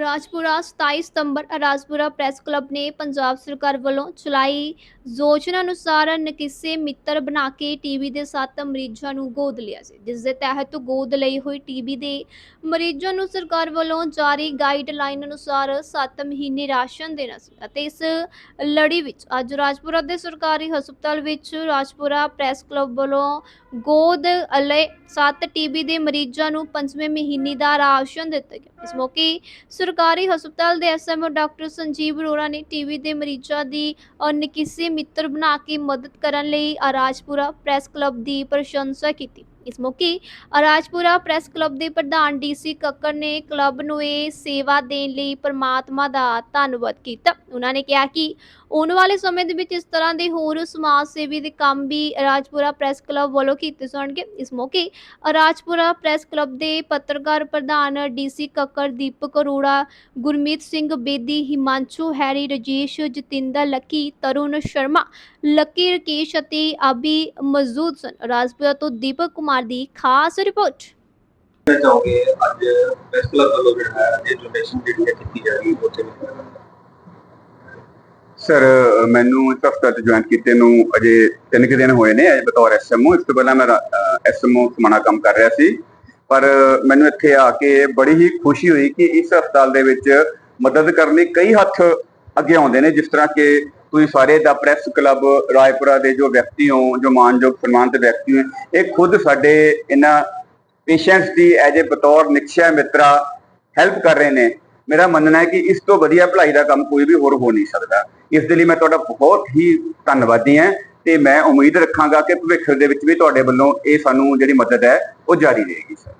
ਰਾਜਪੁਰਾ 27 ਸਤੰਬਰ Rajpura press club ਨੇ ਪੰਜਾਬ ਸਰਕਾਰ ਵੱਲੋਂ ਚਲਾਈ ਯੋਜਨਾ ਅਨੁਸਾਰ ਨਕਿਸੇ ਮਿੱਤਰ ਬਣਾ ਕੇ ਟੀਬੀ ਦੇ 7 ਮਰੀਜ਼ਾਂ ਨੂੰ ਗੋਦ ਲਿਆ ਸੀ, ਜਿਸ ਦੇ ਤਹਿਤ ਗੋਦ ਲਈ ਹੋਈ ਟੀਬੀ ਦੇ ਮਰੀਜ਼ਾਂ ਨੂੰ ਸਰਕਾਰ ਵੱਲੋਂ ਜਾਰੀ ਗਾਈਡਲਾਈਨ ਅਨੁਸਾਰ 7 ਮਹੀਨੇ ਰਾਸ਼ਨ ਦੇਣਾ ਸੀ ਅਤੇ ਇਸ ਲੜੀ ਵਿੱਚ ਅੱਜ ਰਾਜਪੁਰਾ ਦੇ ਸਰਕਾਰੀ ਹਸਪਤਾਲ ਵਿੱਚ ਰਾਜਪੁਰਾ ਪ੍ਰੈਸ ਕਲੱਬ ਵੱਲੋਂ ਗੋਦ ਲਈ 7 ਟੀਬੀ ਦੇ ਮਰੀਜ਼ਾਂ ਨੂੰ ਪੰਜਵੇਂ ਮਹੀਨੇ ਦਾ ਰਾਸ਼ਨ ਦਿੱਤਾ ਗਿਆ। ਇਸ ਮੌਕੇ ਸਰਕਾਰੀ ਹਸਪਤਾਲ ਦੇ ਐਸਐਮਓ ਡਾਕਟਰ ਸੰਜੀਵ ਅਰੋੜਾ ਨੇ ਟੀਵੀ ਦੇ ਮਰੀਜ਼ਾਂ ਦੀ ਅਨਕਿਸੇ ਮਿੱਤਰ ਬਣਾ ਕੇ ਮਦਦ ਕਰਨ ਲਈ ਆਰਾਜਪੁਰਾ ਪ੍ਰੈਸ ਕਲੱਬ ਦੀ ਪ੍ਰਸ਼ੰਸਾ ਕੀਤੀ। ਇਸ ਮੌਕੇ ਆਰਾਜਪੁਰਾ ਪ੍ਰੈਸ ਕਲੱਬ ਦੇ ਪ੍ਰਧਾਨ ਡੀਸੀ ਕੱਕਰ ਨੇ ਕਲੱਬ ਨੂੰ ਇਹ ਸੇਵਾ ਦੇਣ ਲਈ ਪਰਮਾਤਮਾ ਦਾ ਧੰਨਵਾਦ ਕੀਤਾ। ਉਹਨਾਂ ਨੇ ਕਿਹਾ ਕਿ ਆਉਣ ਵਾਲੇ ਸਮੇਂ ਦੇ ਵਿੱਚ ਇਸ ਤਰ੍ਹਾਂ ਦੇ ਹੋਰ ਸਮਾਜ ਸੇਵੀ ਦੇ ਕੰਮ ਵੀ ਰਾਜਪੁਰਾ ਪ੍ਰੈਸ ਕਲੱਬ ਵੱਲੋਂ ਕੀਤੇ ਜਾਣਗੇ। ਇਸ ਮੌਕੇ ਰਾਜਪੁਰਾ ਪ੍ਰੈਸ ਕਲੱਬ ਦੇ ਪੱਤਰਕਾਰ ਪ੍ਰਧਾਨ DC Kakkar Deepak Arora, Gurmeet Singh Bedi, Himanshu Harry, Rajesh Jatinder Lucky, Tarun Sharma, Lucky Rakesh ਅਤੇ ਆਬੀ ਮੌਜੂਦ ਸਨ। ਰਾਜਪੁਰਾ ਤੋਂ ਦੀਪਕ ਕੁਮਾਰ ਦੀ ਖਾਸ ਰਿਪੋਰਟ। ਚਾਹੋਗੇ ਅੱਜ ਪ੍ਰੈਸ ਕਲੱਬ ਵੱਲੋਂ ਜਿਹੜਾ ਇਹ ਡੋਨੇਸ਼ਨ ਜਿਹੜੀ ਕੀਤੀ ਜਾ ਰਹੀ ਹੈ, ਉੱਥੇ ਵੀ ਸਰ ਮੈਨੂੰ ਇਸ ਹਫ਼ਤੇ ਚ ਜੁਆਇਨ ਕੀਤੇ ਨੂੰ ਅਜੇ ਤਿੰਨ ਕੁ ਦਿਨ ਹੋਏ ਨੇ, ਅਜੇ ਬਤੌਰ ਐਸਐਮਓ ਇਸ ਤੋਂ ਪਹਿਲਾਂ ਮੈਂ ਐਸਐਮਓ ਸਮਾਣਾ ਕੰਮ ਕਰ ਰਿਹਾ ਸੀ। ਪਰ ਮੈਨੂੰ ਇੱਥੇ ਆ ਕੇ ਬੜੀ ਹੀ ਖੁਸ਼ੀ ਹੋਈ ਕਿ ਇਸ ਹਸਪਤਾਲ ਦੇ ਵਿੱਚ ਮਦਦ ਕਰਨ ਲਈ ਕਈ ਹੱਥ ਅੱਗੇ ਆਉਂਦੇ ਨੇ, ਜਿਸ ਤਰ੍ਹਾਂ ਕਿ ਤੁਸੀਂ ਸਾਰੇ ਦਾ ਪ੍ਰੈਸ ਕਲੱਬ, ਰਾਏਪੁਰਾ ਦੇ ਜੋ ਵਿਅਕਤੀ ਹੋ, ਜੋ ਮਾਨਯੋਗ ਸਨਮਾਨਿਤ ਵਿਅਕਤੀ ਹੋ, ਇਹ ਖੁਦ ਸਾਡੇ ਇਹਨਾਂ ਪੇਸ਼ੈਂਟਸ ਦੀ ਐਜ ਅ ਬਤੌਰ ਨਿਕਸ਼ਾ ਮਿੱਤਰਾ ਹੈਲਪ ਕਰ ਰਹੇ ਨੇ। ਮੇਰਾ ਮੰਨਣਾ ਹੈ ਕਿ ਇਸ ਤੋਂ ਵਧੀਆ ਭਲਾਈ ਦਾ ਕੰਮ ਕੋਈ ਵੀ ਹੋਰ ਹੋ ਨਹੀਂ ਸਕਦਾ। ਇਸ ਦੇ ਲਈ ਮੈਂ ਤੁਹਾਡਾ ਬਹੁਤ ਹੀ ਧੰਨਵਾਦੀ ਹਾਂ ਤੇ ਮੈਂ ਉਮੀਦ ਰੱਖਾਂਗਾ ਕਿ ਭਵਿੱਖ ਦੇ ਵਿੱਚ ਵੀ ਤੁਹਾਡੇ ਵੱਲੋਂ ਇਹ ਸਾਨੂੰ ਜਿਹੜੀ ਮਦਦ ਹੈ, ਉਹ ਜਾਰੀ ਰਹੇਗੀ, ਸਰ।